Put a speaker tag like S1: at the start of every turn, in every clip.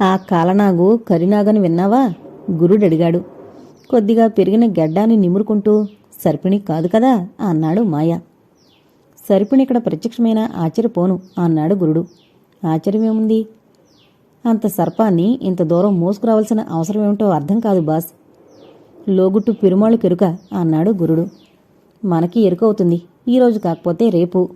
S1: ఆ కాలనాగు కరినాగని విన్నావా? గురుడు అడిగాడు కొద్దిగా పెరిగిన గెడ్డాన్ని నిమురుకుంటూ సర్పిణి కాదు కదా? అన్నాడు మాయ. సర్పిణి ఇక్కడ ప్రత్యక్షమైన ఆశ్చర్యపోను అన్నాడు గురుడు. ఆశ్చర్యమేముంది? అంత సర్పాన్ని ఇంత దూరం మోసుకురావాల్సిన అవసరమేమిటో అర్థం కాదు బాస్. లోగుట్టు పెరుమాళ్ళు కెరుక అన్నాడు గురుడు. మనకి ఎరుకవుతుంది ఈరోజు కాకపోతే రేపు.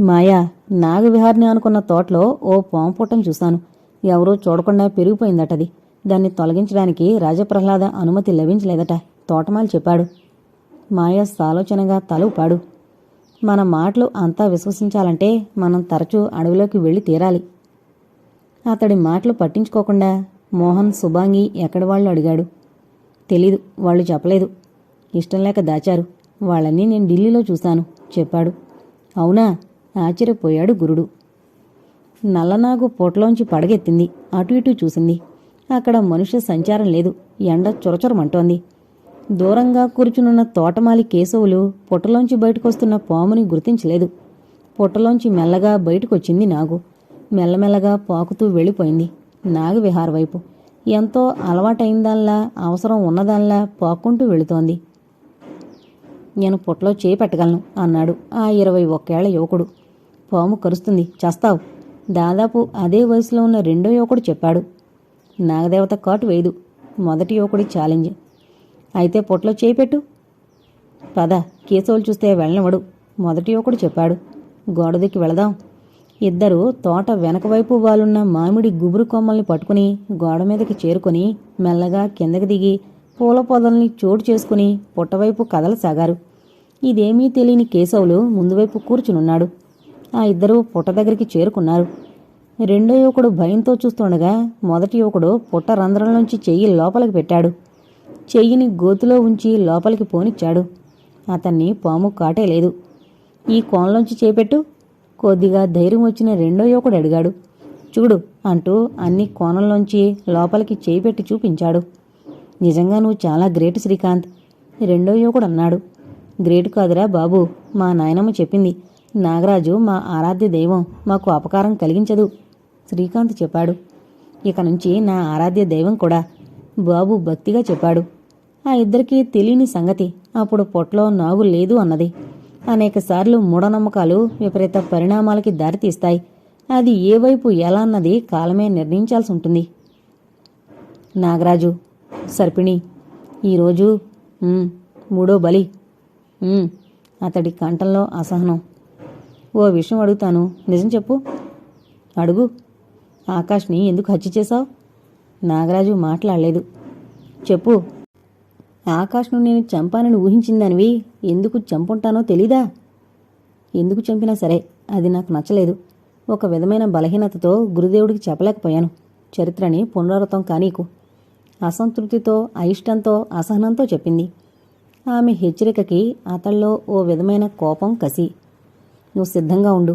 S1: మాయా నాగవిహార్ని అనుకున్న తోటలో ఓ పాము పుట్టం చూశాను. ఎవరూ చూడకుండా పెరిగిపోయిందటది. దాన్ని తొలగించడానికి రాజప్రహ్లాద అనుమతి లభించలేదట తోటమాలి చెప్పాడు. మాయ సాలోచనగా తలపాడు. మన మాటలు అంతా విశ్వసించాలంటే మనం తరచూ అడవిలోకి వెళ్ళి తీరాలి. అతడి మాటలు పట్టించుకోకుండా మోహన్ సుభాంగి ఎక్కడి వాళ్ళు అడిగాడు. తెలీదు వాళ్ళు చెప్పలేదు. ఇష్టం లేక దాచారు. వాళ్ళని నేను ఢిల్లీలో చూశాను చెప్పాడు. అవునా? ఆశ్చర్యపోయాడు గురుడు. నల్లనాగు పొట్లోంచి పడగెత్తింది. అటు ఇటు చూసింది. అక్కడ మనుష్య సంచారం లేదు. ఎండ చురచురమంటోంది. దూరంగా కూర్చునున్న తోటమాలి కేశవులు పుట్టలోంచి బయటకొస్తున్న పాముని గుర్తించలేదు. పుట్టలోంచి మెల్లగా బయటకొచ్చింది నాగు. మెల్లమెల్లగా పాకుతూ వెళ్ళిపోయింది. నాగు విహార వైపు. ఎంతో అలవాటైందాల్లా అవసరం ఉన్నదాల్లా పాక్కుంటూ వెళుతోంది. నేను పుట్టలో చేయి పెట్టగలను అన్నాడు ఆ ఇరవై ఒక్కేళ్ళ యువకుడు. పాము కరుస్తుంది. చస్తావు. దాదాపు అదే వయసులో ఉన్న రెండో యువకుడు చెప్పాడు నాగదేవత కాటు వేయదు. మొదటి యువకుడి ఛాలెంజ్. అయితే పుట్టలో చేయిపెట్టు పద కేశవులు చూస్తే వెళ్ళనివడు మొదటి యువకుడు చెప్పాడు. గోడ దిక్కి వెళదాం. ఇద్దరు తోట వెనక వైపు వాలున్న మామిడి గుబురు కొమ్మల్ని పట్టుకుని గోడ మీదకి చేరుకొని మెల్లగా కిందకి దిగి పూల పొదల్ని చోటు చేసుకుని పుట్టవైపు కదలసాగారు. ఇదేమీ తెలియని కేశవులు ముందువైపు కూర్చునున్నాడు. ఆ ఇద్దరూ పుట్ట దగ్గరికి చేరుకున్నారు. రెండో యువకుడు భయంతో చూస్తుండగా మొదటి యువకుడు పుట్ట రంధ్రంలోంచి చెయ్యి లోపలికి పెట్టాడు. చెయ్యిని గోతులో ఉంచి లోపలికి పోనిచ్చాడు. అతన్ని పాము కాటేలేదు ఈ కోణలోంచి చేపెట్టు. కొద్దిగా ధైర్యం వచ్చిన రెండో యువకుడు అడిగాడు. చూడు అంటూ అన్ని కోణంలోంచి లోపలికి చేయి పెట్టి చూపించాడు. నిజంగా నువ్వు చాలా గ్రేట్ శ్రీకాంత్ రెండో యువకుడు అన్నాడు. గ్రేట్ కాదురా బాబు మా నాయనమ్మ చెప్పింది. నాగరాజు మా ఆరాధ్య దైవం మాకు అపకారం కలిగించదు శ్రీకాంత్ చెప్పాడు. ఇక నుంచి నా ఆరాధ్య దైవం కూడా బాబు భక్తిగా చెప్పాడు. ఆ ఇద్దరికీ తెలియని సంగతి అప్పుడు పొట్లో నాగు లేదు అన్నది. అనేకసార్లు మూఢనమ్మకాలు విపరీత పరిణామాలకి దారితీస్తాయి. అది ఏ వైపు ఎలా అన్నది కాలమే నిర్ణయించాల్సి ఉంటుంది. నాగరాజు సర్పిణి ఈరోజు మూడో బలి. అతడి కంఠంలో అసహనం. ఓ విషయం అడుగుతాను. నిజం చెప్పు. అడుగు. ఆకాష్ని ఎందుకు హత్య చేశావు? నాగరాజు మాట్లాడలేదు. చెప్పు. ఆకాష్ను నేను చంపానని ఊహించిందానివి. ఎందుకు చంపుంటానో తెలీదా? ఎందుకు చంపినా సరే అది నాకు నచ్చలేదు. ఒక విధమైన బలహీనతతో గురుదేవుడికి చెప్పలేకపోయాను. చరిత్రని పునరావృతం కానీకు. అసంతృప్తితో అయిష్టంతో అసహనంతో చెప్పింది. ఆమె హెచ్చరికకి అతళ్ళలో ఓ విధమైన కోపం కసి. నువ్వు సిద్ధంగా ఉండు.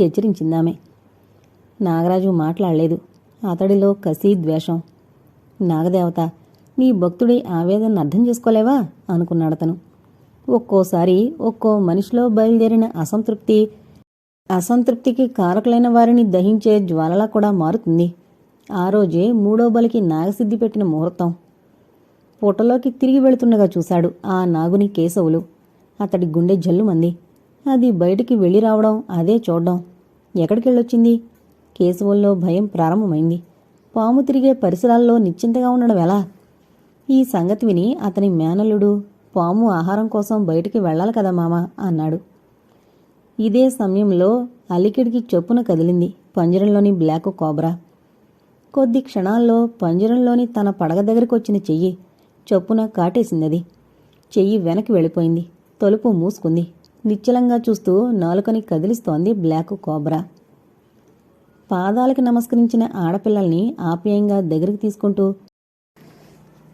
S1: హెచ్చరించిందామె. నాగరాజు మాట్లాడలేదు. అతడిలో కసి ద్వేషం. నాగదేవత నీ భక్తుడి ఆవేదన అర్థం చేసుకోలేవా? అనుకున్నాడతను ఒక్కోసారి ఒక్కో మనిషిలో బయలుదేరిన అసంతృప్తి అసంతృప్తికి కారకులైన వారిని దహించే జ్వాలలా కూడా మారుతుంది. ఆ రోజే మూడో బలికి నాగసిద్ధి పెట్టిన ముహూర్తం. పూటలోకి తిరిగి వెళుతుండగా చూశాడు ఆ నాగుని కేశవులు. అతడి గుండె జల్లుమంది. అది బయటికి వెళ్ళి రావడం అదే చూడడం. ఎక్కడికెళ్ళొచ్చింది? కేశవుల్లో భయం ప్రారంభమైంది. పాము తిరిగే పరిసరాల్లో నిశ్చింతగా ఉండడం ఎలా? ఈ సంగతి విని అతని మేనల్లుడు పాము ఆహారం కోసం బయటికి వెళ్ళాలి కదా మామ అన్నాడు. ఇదే సమయంలో అలికిడికి చొప్పున కదిలింది పంజరంలోని బ్లాక్ కోబ్రా. కొద్ది క్షణాల్లో పంజరంలోని తన పడగ దగ్గరికి వచ్చిన చెయ్యి చొప్పున కాటేసిందది చెయ్యి వెనక్కి వెళ్ళిపోయింది. తలుపు మూసుకుంది. నిశ్చలంగా చూస్తూ నాలుకని కదిలిస్తోంది బ్లాక్ కోబ్రా. పాదాలకి నమస్కరించిన ఆడపిల్లల్ని ఆప్యాయంగా దగ్గరికి తీసుకుంటూ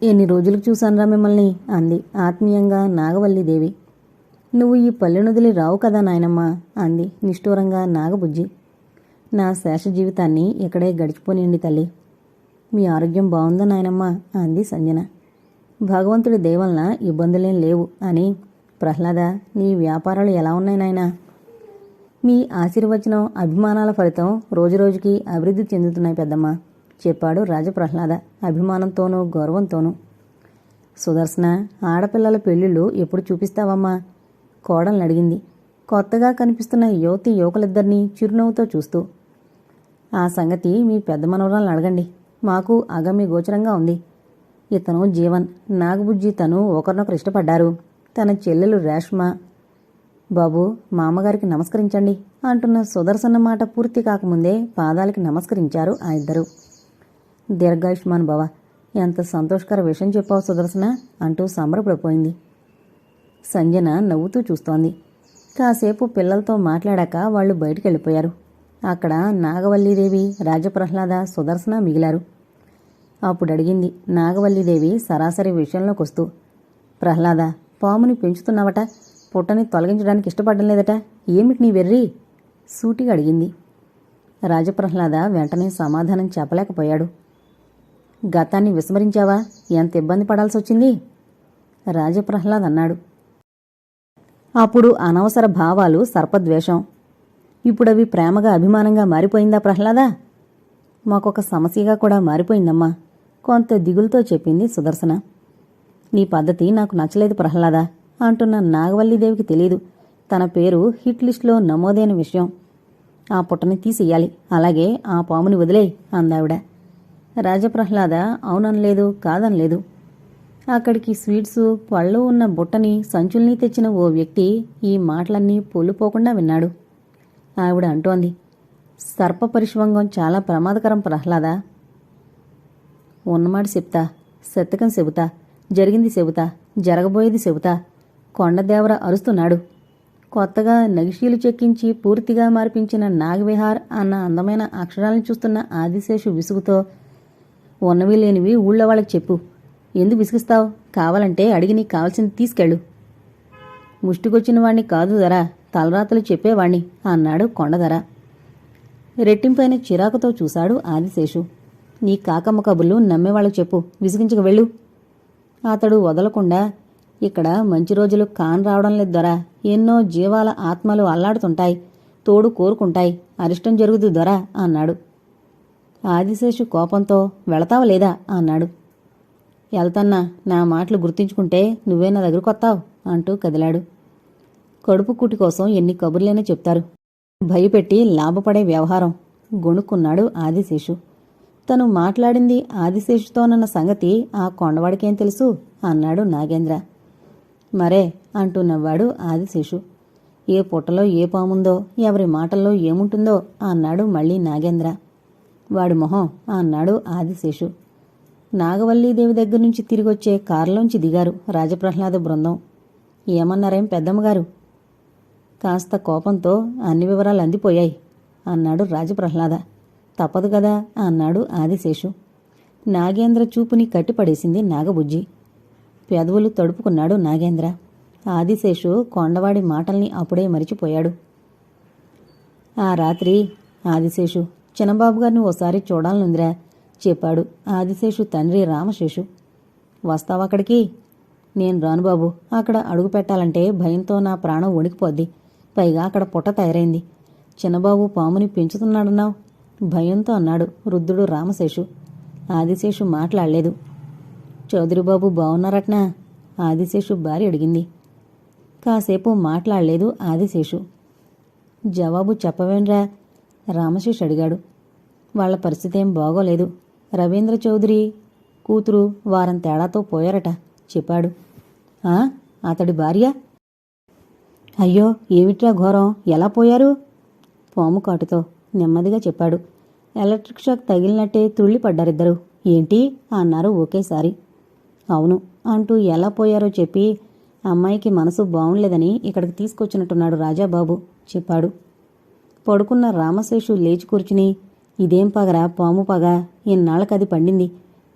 S1: ఎన్ని రోజులకు చూశానురా మిమ్మల్ని? అంది ఆత్మీయంగా నాగవల్లిదేవి నువ్వు ఈ పల్లెనుదిలి రావు కదా నాయనమ్మ? అంది నిష్ఠూరంగా నాగబుజ్జి. నా శేష జీవితాన్ని ఇక్కడే గడిచిపోనియండి తల్లి. మీ ఆరోగ్యం బాగుందా నాయనమ్మ? అంది సంజన. భగవంతుడి దేవలన ఇబ్బందులేం లేవు అని ప్రహ్లాద నీ వ్యాపారాలు ఎలా ఉన్నాయి నాయనా? మీ ఆశీర్వచనం అభిమానాల ఫలితం రోజురోజుకి అభివృద్ధి చెందుతున్నాయి పెద్దమ్మ చెప్పాడు రాజప్రహ్లాద అభిమానంతోనూ గౌరవంతోనూ. సుదర్శన ఆడపిల్లల పెళ్ళిళ్ళు ఎప్పుడు చూపిస్తావమ్మా? కోడల్ని అడిగింది. కొత్తగా కనిపిస్తున్న యువతి యువకులిద్దరినీ చిరునవ్వుతో చూస్తూ. ఆ సంగతి మీ పెద్ద మనవరాలను అడగండి. మాకు అగమ్య గోచరంగా ఉంది. ఇతను జీవన్ నాగబుజ్జి తను ఒకరినొకరు ఇష్టపడ్డారు. తన చెల్లెలు రేష్మ. బాబు మామగారికి నమస్కరించండి అంటున్న సుదర్శన మాట పూర్తి కాకముందే పాదాలకి నమస్కరించారు ఆ ఇద్దరు. దీర్ఘాయుష్మాన్ భవ ఎంత సంతోషకర విషయం చెప్పావు సుదర్శన అంటూ సంబరపడిపోయింది. సంజన నవ్వుతూ చూస్తోంది. కాసేపు పిల్లలతో మాట్లాడాక వాళ్ళు బయటికి వెళ్ళిపోయారు అక్కడ నాగవల్లీదేవి రాజప్రహ్లాద సుదర్శన మిగిలారు. అప్పుడు అడిగింది నాగవల్లీదేవి సరాసరి విషయంలోకి వస్తూ ప్రహ్లాద పాముని పెంచుతున్నావట. పుట్టని తొలగించడానికి ఇష్టపడడం లేదట. ఏమిటి నీ వెర్రి? సూటిగా అడిగింది. రాజప్రహ్లాద వెంటనే సమాధానం చెప్పలేకపోయాడు. గతాన్ని విస్మరించావా? ఎంత ఇబ్బంది పడాల్సి వచ్చింది? రాజప్రహ్లాద్ అన్నాడు. అప్పుడు అనవసర భావాలు సర్పద్వేషం. ఇప్పుడవి ప్రేమగా అభిమానంగా మారిపోయిందా ప్రహ్లాద? మాకొక సమస్యగా కూడా మారిపోయిందమ్మా. కొంత దిగులుతో చెప్పింది సుదర్శన. నీ పద్ధతి నాకు నచ్చలేదు ప్రహ్లాద అంటున్న నాగవల్లిదేవికి తెలియదు తన పేరు హిట్ లిస్టులో నమోదైన విషయం. ఆ పుట్టని తీసేయాలి అలాగే ఆ పాముని వదిలేయి అందావిడ. రాజప్రహ్లాద అవుననలేదు కాదనలేదు. అక్కడికి స్వీట్సు పళ్ళు ఉన్న బుట్టని సంచుల్ని తెచ్చిన ఓ వ్యక్తి ఈ మాటలన్నీ పొల్లుపోకుండా విన్నాడు. ఆవిడ అంటోంది సర్ప పరిష్వంగం చాలా ప్రమాదకరం ప్రహ్లాద. ఉన్నమాట చెప్తా శతకం చెబుతా. జరిగింది చెబుతా జరగబోయేది చెబుతా కొండదేవర అరుస్తున్నాడు. కొత్తగా నగిషీలు చెక్కించి పూర్తిగా మార్పించిన నాగవిహార్ అన్న అందమైన అక్షరాలను చూస్తున్న ఆదిశేషు విసుగుతో ఉన్నవి లేనివి ఊళ్ళో వాళ్ళకి చెప్పు. ఎందుకు విసిగిస్తావు? కావాలంటే అడిగి నీకు కావాల్సింది తీసుకెళ్ళు. ముష్టికొచ్చిన వాణ్ణి కాదు ధరా తలరాతలు చెప్పేవాణ్ణి అన్నాడు కొండధర. రెట్టింపైన చిరాకుతో చూశాడు ఆదిశేషు. నీ కాకమ్మ కబుర్లు నమ్మేవాళ్ళకు చెప్పు. విసిగించక వెళ్ళు. అతడు వదలకుండా ఇక్కడ మంచి రోజులు కాన్ రావడం లేదు ఎన్నో జీవాల ఆత్మలు అల్లాడుతుంటాయి తోడు కోరుకుంటాయి. అరిష్టం జరుగుదు దొర అన్నాడు. ఆదిశేషు కోపంతో వెళతావా లేదా అన్నాడు. వెళ్తన్నా నా మాటలు గుర్తించుకుంటే నువ్వే నా దగ్గరకు వస్తావు అంటూ కదిలాడు. కడుపు కుటి కోసం ఎన్ని కబుర్లైనా చెప్తారు. భయపెట్టి లాభపడే వ్యవహారం గొణుక్కున్నాడు ఆదిశేషు. తను మాట్లాడింది ఆదిశేషుతోనన్న సంగతి ఆ కొండవాడికేం తెలుసు? అన్నాడు నాగేంద్ర. మరే అంటూ నవ్వాడు ఆదిశేషు. ఏ పుట్టలో ఏ పాముందో ఎవరి మాటల్లో ఏముంటుందో అన్నాడు మళ్ళీ నాగేంద్ర. వాడి మొహం అన్నాడు ఆదిశేషు. నాగవల్లీదేవి దగ్గర నుంచి తిరిగొచ్చే కారులోంచి దిగారు రాజప్రహ్లాద బృందం. ఏమన్నారేం పెద్దమ్మగారు? కాస్త కోపంతో అన్ని వివరాలు అందిపోయాయి అన్నాడు రాజప్రహ్లాద. తప్పదు కదా అన్నాడు ఆదిశేషు. నాగేంద్ర చూపుని కట్టిపడేసింది నాగబుజ్జి. పెదవులు తడుపుకున్నాడు నాగేంద్ర. ఆదిశేషు కొండవాడి మాటల్ని అప్పుడే మరిచిపోయాడు. ఆ రాత్రి ఆదిశేషు చిన్నబాబు గారిని ఓసారి చూడాలనుందిరా చెప్పాడు ఆదిశేషు తండ్రి రామశేషు. వస్తావు అక్కడికి? నేను రాను బాబు అక్కడ అడుగు పెట్టాలంటే భయంతో నా ప్రాణం వణికిపోద్ది. పైగా అక్కడ పుట్ట తయారైంది. చిన్నబాబు పాముని పెంచుతున్నాడన్నావు? భయంతో అన్నాడు వృద్ధుడు రామశేషు. ఆదిశేషు మాట్లాడలేదు. చౌదరిబాబు బావున్నారట్నా? ఆదిశేషు భార్య అడిగింది. కాసేపు మాట్లాడలేదు ఆదిశేషు. జవాబు చెప్పవేంరా రామశేష్ అడిగాడు. వాళ్ళ పరిస్థితి ఏం బాగోలేదు. రవీంద్ర చౌదరి కూతురు వారం తేడాతో పోయారట చెప్పాడు. ఆ? అతడి భార్య? అయ్యో ఏమిట్రా ఘోరం? ఎలా పోయారు? పాము కాటుతో. నెమ్మదిగా చెప్పాడు. ఎలక్ట్రిక్ షాక్ తగిలినట్టే తుళ్ళిపడ్డారిద్దరు ఏంటి? అన్నారు ఒకేసారి. అవును అంటూ ఎలా పోయారో చెప్పి అమ్మాయికి మనసు బాగుండలేదని ఇక్కడికి తీసుకొచ్చినట్టున్నాడు రాజాబాబు చెప్పాడు. పడుకున్న రామశేషు లేచి కూర్చుని ఇదేం పగరా? పాము పగ. ఇన్నాళ్ళకది పండింది.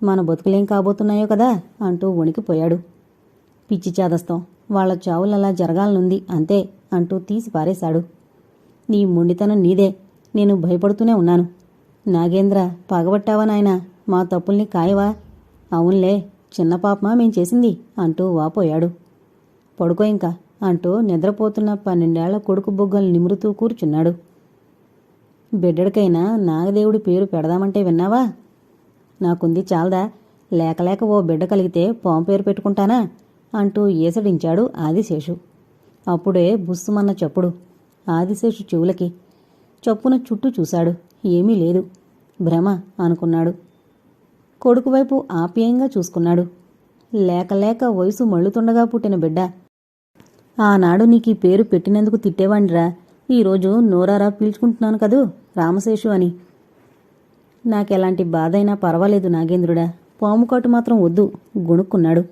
S1: మన బతుకులేం కాబోతున్నాయో కదా? అంటూ వణికిపోయాడు. పిచ్చి చేదస్తాం. వాళ్ళ చావులలా జరగాలనుంది అంతే అంటూ తీసి పారేశాడు నీ మొండితనం నీదే. నేను భయపడుతూనే ఉన్నాను. నాగేంద్ర పగబట్టావా నాయనా? మా తప్పుల్ని కాయవా? అవునులే చిన్న పాపమా మేం చేసింది అంటూ వాపోయాడు. పడుకో ఇంకా అంటూ నిద్రపోతున్న పన్నెండేళ్ళ కొడుకు బొగ్గలు నిమురుతూ కూర్చున్నాడు. బిడ్డడికైనా నాగదేవుడి పేరు పెడదామంటే విన్నావా? నాకుంది చాలదా లేకలేక ఓ బిడ్డ కలిగితే పాము పేరు పెట్టుకుంటానా? అంటూ ఏసడించాడు ఆదిశేషు. అప్పుడే బుస్సుమన్న చప్పుడు. ఆదిశేషు చెవులకి చొప్పున చుట్టూ చూశాడు. ఏమీ లేదు. భ్రమ అనుకున్నాడు. కొడుకువైపు ఆప్యాయంగా చూసుకున్నాడు. లేక లేక వయసు మళ్ళుతుండగా పుట్టిన బిడ్డ. ఆనాడు నీకు ఈ పేరు పెట్టినందుకు తిట్టేవాణ్ణిరా ఈరోజు నోరారా పీల్చుకుంటున్నాను కదూ? రామశేషు అని. నాకెలాంటి బాధైనా పర్వాలేదు నాగేంద్రుడా. పాము కాటు మాత్రం వద్దు. గొణుక్కున్నాడు.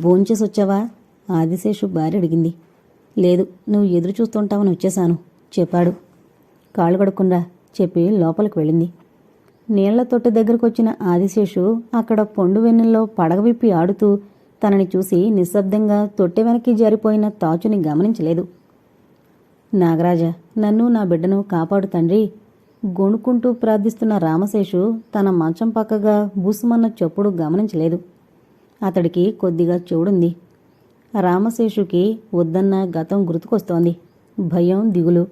S1: భోంచేసొచ్చావా? ఆదిశేషు భార్య అడిగింది. లేదు నువ్వు ఎదురు చూస్తుంటావని వచ్చేశాను. చెప్పాడు. కాళ్ళు కడుక్కుందా చెప్పి లోపలికి వెళ్ళింది. నీళ్ళ తొట్టె దగ్గరకు వచ్చిన ఆదిశేషు అక్కడ పొండు వెన్నెల్లో పడగవిప్పి ఆడుతూ తనని చూసి నిశ్శబ్దంగా తొట్టె వెనక్కి జారిపోయిన తాచుని గమనించలేదు. నాగరాజ నన్ను నా బిడ్డను కాపాడు తండ్రి. గొణుకుంటూ ప్రార్థిస్తున్న రామశేషు తన మంచం పక్కగా బుసుమన్న చప్పుడు గమనించలేదు. అతడికి కొద్దిగా చెవుడుంది. రామశేషుకి వద్దన్న గతం గుర్తుకొస్తోంది. భయం దిగులు.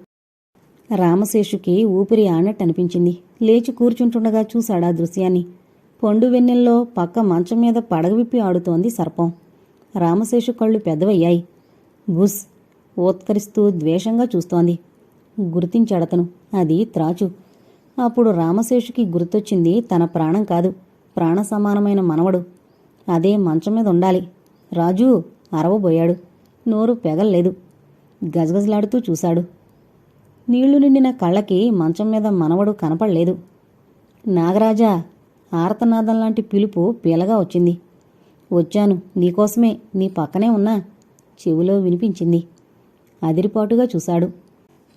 S1: రామశేషుకి ఊపిరి ఆనట్టు అనిపించింది లేచి కూర్చుంటుండగా చూశాడా దృశ్యాన్ని. పొండు వెన్నెల్లో పక్క మంచం మీద పడగవిప్పి ఆడుతోంది సర్పం. రామశేషు కళ్ళు పెద్దవయ్యాయి. గుస్ ఉత్కరిస్తూ ద్వేషంగా చూస్తోంది. గుర్తించాడతను అది త్రాచు. అప్పుడు రామశేషుకి గుర్తొచ్చింది తన ప్రాణం కాదు. ప్రాణ సమానమైన మనవడు. అదే మంచం మీద ఉండాలి. రాజు అరవబోయాడు. నోరు పెగల్లేదు. గజగజలాడుతూ చూశాడు. నీళ్ళు నిండిన కళ్ళకి మంచం మీద మనవడు కనపడలేదు. నాగరాజా ఆర్తనాదం లాంటి పిలుపు పీలగా వచ్చింది. వచ్చాను నీకోసమే నీ పక్కనే ఉన్నా చెవిలో వినిపించింది. అదిరిపాటుగా చూశాడు.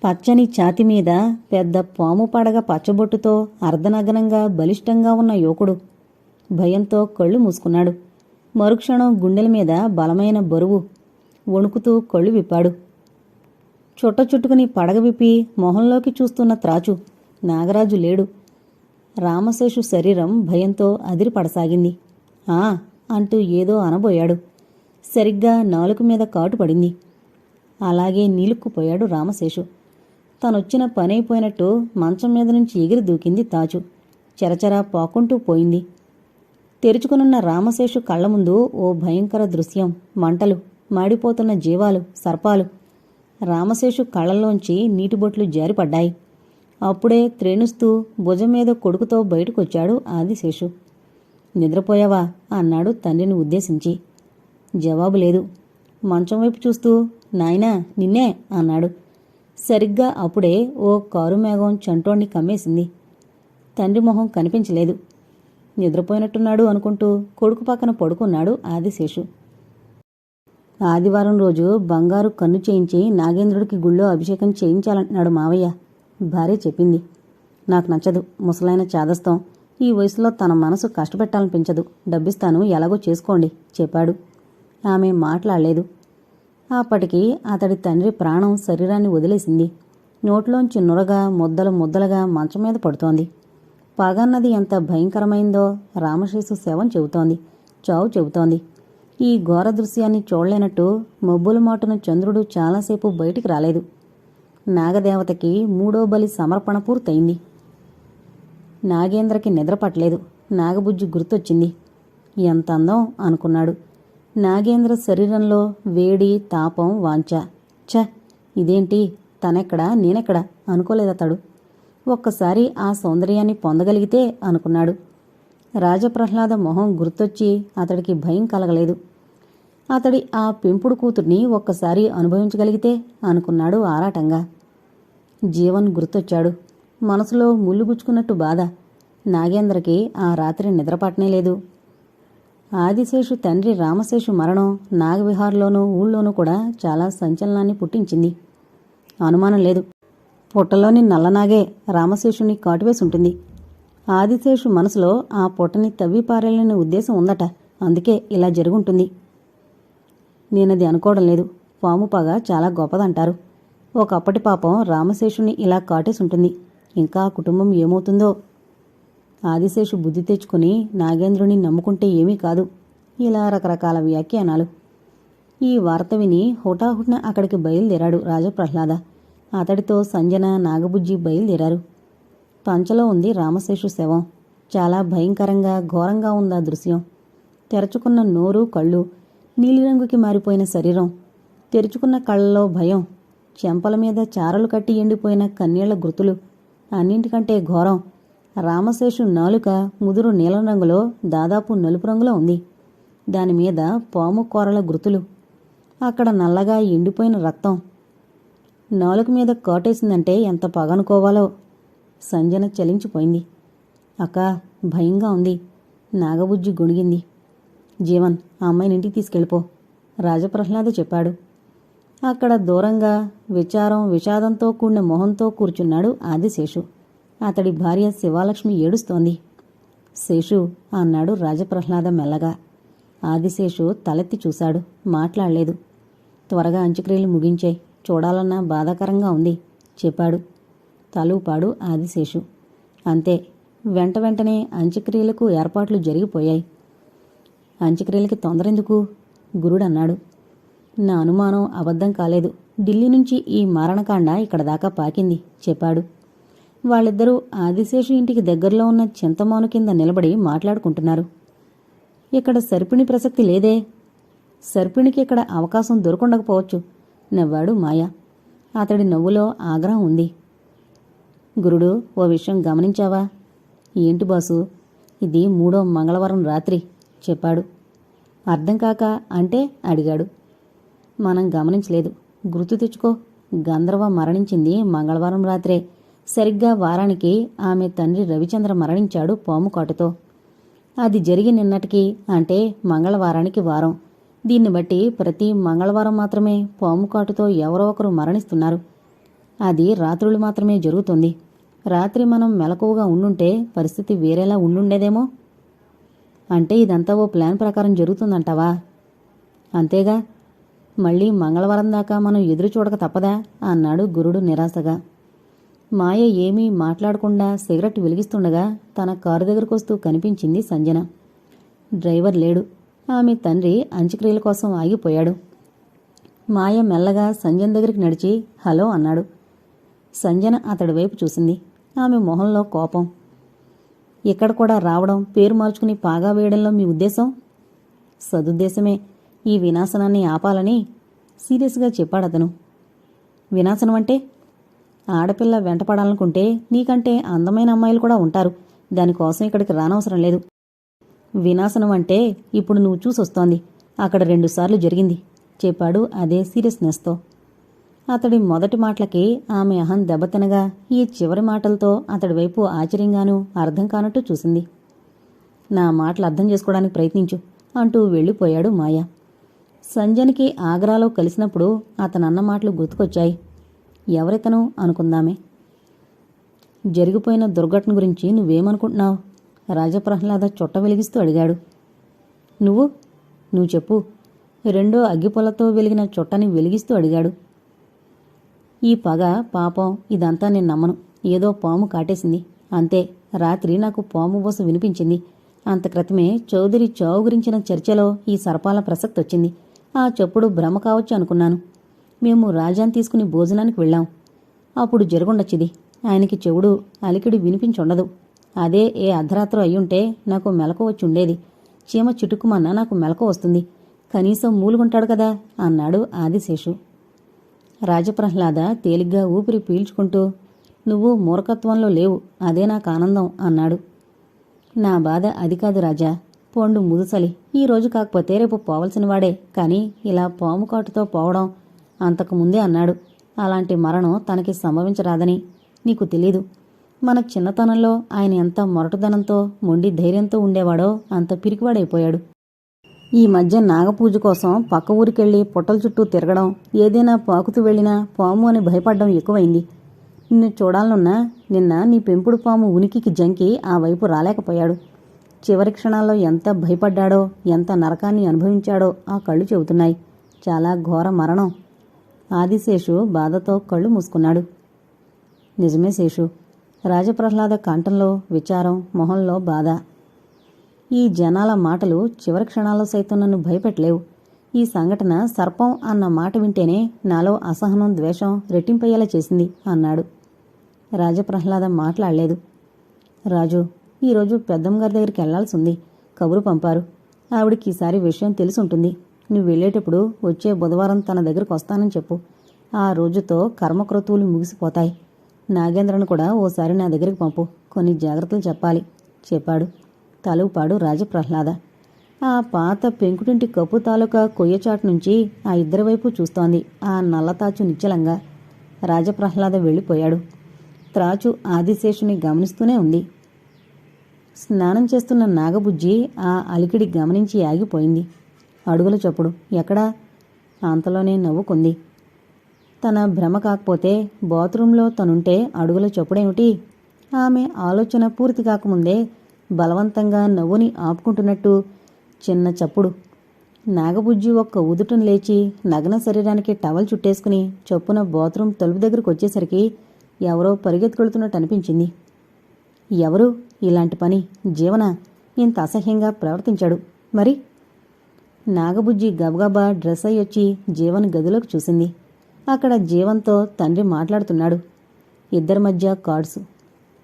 S1: పచ్చని ఛాతి మీద పెద్ద పాము పడగ పచ్చబొట్టుతో అర్ధనగ్నంగా బలిష్టంగా ఉన్న యువకుడు భయంతో కళ్ళు మూసుకున్నాడు. మరుక్షణం గుండెల మీద బలమైన బరువు వణుకుతూ కళ్ళు విప్పాడు. చుట్ట చుట్టుకుని పడగ విప్పి మొహంలోకి చూస్తున్న త్రాచు. నాగరాజు లేడు. రామశేషు శరీరం భయంతో అదిరిపడసాగింది ఆ! అంటూ ఏదో అనబోయాడు. సరిగ్గా నాలుక మీద కాటు పడింది. అలాగే నీలుక్కుపోయాడు రామశేషు. తనొచ్చిన పనైపోయినట్టు మంచం మీద నుంచి ఎగిరి దూకింది తాచు. చెరచెరా పాకుంటూ పోయింది. తెరుచుకునున్న రామశేషు కళ్ళ ముందు ఓ భయంకర దృశ్యం. మంటలు మాడిపోతున్న జీవాలు సర్పాలు. రామశేషు కళ్ళల్లోంచి నీటిబొట్లు జారిపడ్డాయి. అప్పుడే త్రేణుస్తూ భుజం మీద కొడుకుతో బయటకొచ్చాడు ఆదిశేషు. నిద్రపోయావా? అన్నాడు తండ్రిని ఉద్దేశించి. జవాబు లేదు. మంచం వైపు చూస్తూ నాయనా నిన్నే అన్నాడు. సరిగ్గా అప్పుడే ఓ కారు మేఘం చంటోణ్ణి కమ్మేసింది. తండ్రి మొహం కనిపించలేదు. నిద్రపోయినట్టున్నాడు అనుకుంటూ కొడుకు పక్కన పడుకున్నాడు ఆదిశేషు. ఆదివారం రోజు బంగారు కన్ను చేయించి నాగేంద్రుడికి గుళ్ళో అభిషేకం చేయించాలంటున్నాడు మావయ్య. భార్య చెప్పింది. నాకు నచ్చదు. ముసలైన చాదస్తం. ఈ వయసులో తన మనసు కష్టపెట్టాలనిపించదు. డబ్బిస్తాను. ఎలాగో చేసుకోండి చెప్పాడు. ఆమె మాట్లాడలేదు. అప్పటికి అతడి తండ్రి ప్రాణం శరీరాన్ని వదిలేసింది. నోట్లోంచి నురగా ముద్దలు ముద్దలుగా మంచం మీద పడుతోంది. పాగన్నది ఎంత భయంకరమైందో రామశేషు శవం చెబుతోంది. చావు చెబుతోంది. ఈ ఘోర దృశ్యాన్ని చూడలేనట్టు మబ్బుల మాటున చంద్రుడు చాలాసేపు బయటికి రాలేదు. నాగదేవతకి మూడో బలి సమర్పణ పూర్తయింది. నాగేంద్రకి నిద్ర పట్టలేదు. నాగబుజ్జి గుర్తొచ్చింది. ఎంత అందం అనుకున్నాడు. నాగేంద్ర శరీరంలో వేడి తాపం వాంచ ఛ! ఇదేంటి? తనెక్కడా? నేనెక్కడా? అనుకోలేదతడు ఒక్కసారి ఆ సౌందర్యాన్ని పొందగలిగితే అనుకున్నాడు. రాజప్రహ్లాద మొహం గుర్తొచ్చి అతడికి భయం కలగలేదు. అతడి ఆ పెంపుడు కూతుర్ని ఒక్కసారి అనుభవించగలిగితే అనుకున్నాడు ఆరాటంగా. జీవన్ గుర్తొచ్చాడు. మనసులో ముళ్ళుగుచ్చుకున్నట్టు బాధ. నాగేంద్రకి ఆ రాత్రి నిద్రపట్టనే లేదు. ఆదిశేషు తండ్రి రామశేషు మరణం నాగవిహార్లోనూ ఊళ్ళోనూ కూడా చాలా సంచలనాన్ని పుట్టించింది. అనుమానం లేదు. పుట్టలోని నల్లనాగే రామశేషుని కాటువేసుంటుంది. ఆదిశేషు మనసులో ఆ పుట్టని తవ్విపారేయాలనే ఉద్దేశం ఉందట. అందుకే ఇలా జరుగుంటుంది. నేనది అనుకోవడం లేదు. పాము పగ చాలా గొప్పదంటారు. ఒకప్పటి పాపం రామశేషుని ఇలా కాటేసుంటుంది. ఇంకా ఆ కుటుంబం ఏమవుతుందో? ఆదిశేషు బుద్ధి తెచ్చుకుని నాగేంద్రుని నమ్ముకుంటే ఏమీ కాదు. ఇలా రకరకాల వ్యాఖ్యానాలు. ఈ వార్త విని హుటాహుటిన అక్కడికి బయలుదేరాడు రాజప్రహ్లాద. అతడితో సంజన నాగబుజ్జి బయలుదేరారు. పంచలో ఉంది రామశేషు శవం. చాలా భయంకరంగా ఘోరంగా ఉందా ఆ దృశ్యం. తెరచుకున్న నోరు కళ్ళు నీలిరంగుకి మారిపోయిన శరీరం తెరుచుకున్న కళ్ళలో భయం చెంపల మీద చారలు కట్టి ఎండిపోయిన కన్నీళ్ళ గుర్తులు అన్నింటికంటే ఘోరం రామశేషు నాలుక ముదురు నీలం రంగులో దాదాపు నలుపు రంగులో ఉంది. దానిమీద పాము కూరల గుర్తులు అక్కడ నల్లగా ఎండిపోయిన రక్తం. నాలుక మీద కాటేసిందంటే ఎంత పగనుకోవాలో. సంజన చలించిపోయింది. అక్క భయంగా ఉంది. నాగబుజ్జి గొణిగింది. జీవన్ ఆ అమ్మాయిని ఇంటికి తీసుకెళ్ళిపో. రాజప్రహ్లాద చెప్పాడు. అక్కడ దూరంగా విచారం విషాదంతో కూడిన మొహంతో కూర్చున్నాడు ఆదిశేషు. అతడి భార్య శివాలక్ష్మి ఏడుస్తోంది. శేషు అన్నాడు రాజప్రహ్లాద మెల్లగా. ఆదిశేషు తలెత్తి చూశాడు. మాట్లాడలేదు. త్వరగా అంచక్రియలు ముగించాయి. చూడాలన్నా బాధాకరంగా ఉంది చెప్పాడు. తలూపాడు ఆదిశేషు. అంతే. వెంట వెంటనే అంత్యక్రియలకు ఏర్పాట్లు జరిగిపోయాయి. అంత్యక్రియలకి తొందరెందుకు? గురుడన్నాడు. నా అనుమానం అబద్ధం కాలేదు. ఢిల్లీ నుంచి ఈ మరణకాండ ఇక్కడ దాకా పాకింది చెప్పాడు. వాళ్ళిద్దరూ ఆదిశేషు ఇంటికి దగ్గరలో ఉన్న చింతమాను కింద నిలబడి మాట్లాడుకుంటున్నారు. ఇక్కడ సర్పిణి ప్రసక్తి లేదే. సర్పిణికి ఇక్కడ అవకాశం దొరకుండకపోవచ్చు నవ్వాడు మాయ. అతడి నవ్వులో ఆగ్రహం ఉంది. గురుడు ఓ విషయం గమనించావా? ఏంటి బాసు? ఇది మూడో మంగళవారం రాత్రి. చెప్పాడు. అర్థం కాక అంటే అడిగాడు. మనం గమనించలేదు. గుర్తు తెచ్చుకో. గంధర్వ మరణించింది మంగళవారం రాత్రే. సరిగ్గా వారానికి ఆమె తండ్రి రవిచంద్ర మరణించాడు పాము కాటుతో. అది జరిగి నిన్నటికి అంటే మంగళవారానికి వారం. దీన్ని బట్టి ప్రతి మంగళవారం మాత్రమే పాము కాటుతో ఎవరో ఒకరు మరణిస్తున్నారు. అది రాత్రులు మాత్రమే జరుగుతుంది. రాత్రి మనం మెలకువగా ఉండుంటే పరిస్థితి వేరేలా ఉండుండేదేమో? అంటే ఇదంతా ఓ ప్లాన్ ప్రకారం జరుగుతుందంటావా? అంతేగా? మళ్ళీ మంగళవారం దాకా మనం ఎదురు చూడక తప్పదా? అన్నాడు గురుడు నిరాశగా. మాయ ఏమీ మాట్లాడకుండా సిగరెట్ వెలిగిస్తుండగా తన కారు దగ్గరకొస్తూ కనిపించింది సంజన. డ్రైవర్ లేడు. ఆమె తండ్రి అంత్యక్రియల కోసం ఆగిపోయాడు. మాయ మెల్లగా సంజన్ దగ్గరికి నడిచి హలో అన్నాడు. సంజన అతడి వైపు చూసింది. ఆమె మొహంలో కోపం. ఇక్కడ కూడా రావడం పేరు మార్చుకుని పాగా వేయడంలో మీ ఉద్దేశం? సదుద్దేశమే. ఈ వినాశనాన్ని ఆపాలని సీరియస్గా చెప్పాడు అతను. వినాశనం అంటే? ఆడపిల్ల వెంటపడాలనుకుంటే నీకంటే అందమైన అమ్మాయిలు కూడా ఉంటారు. దానికోసం ఇక్కడికి రానవసరం లేదు. వినాశనం అంటే ఇప్పుడు నువ్వు చూసొస్తోంది. అక్కడ రెండుసార్లు జరిగింది. చెప్పాడు అదే సీరియస్నెస్తో. అతడి మొదటి మాటలకి ఆమె అహం దెబ్బతినగా ఈ చివరి మాటలతో అతడి వైపు ఆశ్చర్యంగానూ అర్థం కానట్టు చూసింది. నా మాటలు అర్థం చేసుకోవడానికి ప్రయత్నించు అంటూ వెళ్ళిపోయాడు మాయ. సంజనికి ఆగ్రాలో కలిసినప్పుడు అతనన్న మాటలు గుర్తుకొచ్చాయి. ఎవరితను అనుకుందామే? జరిగిపోయిన దుర్ఘటన గురించి నువ్వేమనుకుంటున్నావు? రాజప్రహ్లాద చుట్ట వెలిగిస్తూ అడిగాడు. నువ్వు? నువ్వు చెప్పు. రెండో అగ్గిపొలతో వెలిగిన చుట్టని వెలిగిస్తూ అడిగాడు. ఈ పగ పాపం ఇదంతా నేను నమ్మను. ఏదో పాము కాటేసింది. అంతే. రాత్రి నాకు పాము బోస వినిపించింది. అంత క్రితమే చౌదరి చావు గురించిన చర్చలో ఈ సర్పాల ప్రసక్తి వచ్చింది. ఆ చెప్పుడు భ్రమ కావచ్చు అనుకున్నాను. మేము రాజాని తీసుకుని భోజనానికి వెళ్ళాం. అప్పుడు జరుగుండొచ్చిది. ఆయనకి చెవుడు అలికిడి వినిపించుండదు. అదే ఏ అర్ధరాత్రి అయ్యుంటే నాకు మెలకు వచ్చి ఉండేది చీమ చిటుకుమన్న నాకు మెలకు వస్తుంది. కనీసం మూలుగుంటాడు కదా అన్నాడు ఆదిశేషు. రాజప్రహ్లాద తేలిగ్గా ఊపిరి పీల్చుకుంటూ నువ్వు మూర్ఖత్వంలో లేవు అదే నాకు ఆనందం అన్నాడు. నా బాధ అది కాదు రాజా పోండు ముదుసలి. ఈ రోజు కాకపోతే రేపు పోవలసిన వాడే కానీ ఇలా పాము కాటుతో పోవడం అంతకు ముందే అన్నాడు. అలాంటి మరణం తనకి సంభవించరాదని నీకు తెలీదు. మన చిన్నతనంలో ఆయన ఎంత మొరటుదనంతో మొండి ధైర్యంతో ఉండేవాడో అంత పిరికివాడైపోయాడు. ఈ మధ్య నాగపూజ కోసం పక్క ఊరికెళ్ళి పుట్టల చుట్టూ తిరగడం ఏదైనా పాకుతూ వెళ్ళినా పాము అని భయపడడం ఎక్కువైంది. నిన్ను చూడాలనున్నా నిన్న నీ పెంపుడు పాము ఉనికికి జంకి ఆ వైపు రాలేకపోయాడు. చివరి క్షణాల్లో ఎంత భయపడ్డాడో ఎంత నరకాన్ని అనుభవించాడో ఆ కళ్ళు చెబుతున్నాయి. చాలా ఘోర మరణం. ఆదిశేషు బాధతో కళ్ళు మూసుకున్నాడు. నిజమే శేషు. రాజప్రహ్లాద కంఠంలో విచారం మొహంలో బాధ. ఈ జనాల మాటలు చివరి క్షణాల్లో సైతం నన్ను భయపెట్టలేవు. ఈ సంఘటన సర్పం అన్న మాట వింటేనే నాలో అసహనం ద్వేషం రెట్టింపయ్యేలా చేసింది అన్నాడు. రాజప్రహ్లాదం మాట్లాడలేదు. రాజు ఈరోజు పెద్దమ్మగారి దగ్గరికి వెళ్ళాల్సి ఉంది. కబురు పంపారు. ఆవిడకి ఈసారి విషయం తెలిసి ఉంటుంది. నువ్వు వెళ్ళేటప్పుడు వచ్చే బుధవారం తన దగ్గరకు వస్తానని చెప్పు. ఆ రోజుతో కర్మక్రతువులు ముగిసిపోతాయి. నాగేంద్రను కూడా ఓసారి నా దగ్గరికి పంపు. కొన్ని జాగ్రత్తలు చెప్పాలి చెప్పాడు. తలుపాడు రాజప్రహ్లాద. ఆ పాత పెంకుటింటి కప్పు తాలూకా కొయ్యచాటు నుంచి ఆ ఇద్దరి వైపు చూస్తోంది ఆ నల్లతాచు నిశ్చలంగా. రాజప్రహ్లాద వెళ్ళిపోయాడు. త్రాచు ఆదిశేషుని గమనిస్తూనే ఉంది. స్నానం చేస్తున్న నాగబుజ్జి ఆ అలికిడి గమనించి ఆగిపోయింది. అడుగుల చప్పుడు ఎక్కడా? అంతలోనే నవ్వుకుంది. తన భ్రమ కాకపోతే బాత్రూంలో తనుంటే అడుగుల చప్పుడేమిటి? ఆమె ఆలోచన పూర్తి కాకముందే బలవంతంగా నవ్వుని ఆపుకుంటున్నట్టు చిన్న చప్పుడు. నాగబుజ్జి ఒక్క ఉదుటం లేచి నగ్న శరీరానికి టవల్ చుట్టేసుకుని చొప్పున బాత్రూం తలుపు దగ్గరకు వచ్చేసరికి ఎవరో పరిగెత్తుకెళ్తున్నట్టు అనిపించింది. ఎవరు? ఇలాంటి పని జీవన ఇంత అసహ్యంగా ప్రవర్తించాడు. మరి? నాగబుజ్జి గబగబా డ్రెస్ అయ్యి వచ్చి జీవన్ గదిలోకి చూసింది. అక్కడ జీవంతో తండ్రి మాట్లాడుతున్నాడు. ఇద్దరి మధ్య కార్డ్స్.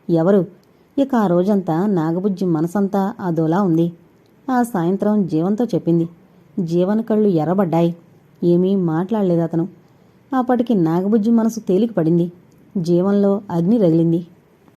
S1: ఎవరు? ఇక ఆ రోజంతా నాగబుజ్జి మనసంతా అదోలా ఉంది. ఆ సాయంత్రం జీవంతో చెప్పింది. జీవన కళ్ళు ఎర్రబడ్డాయి. ఏమీ మాట్లాడలేదు అతను అప్పటికి నాగబుజ్జి మనసు తేలిక పడింది జీవంలో అగ్ని రగిలింది.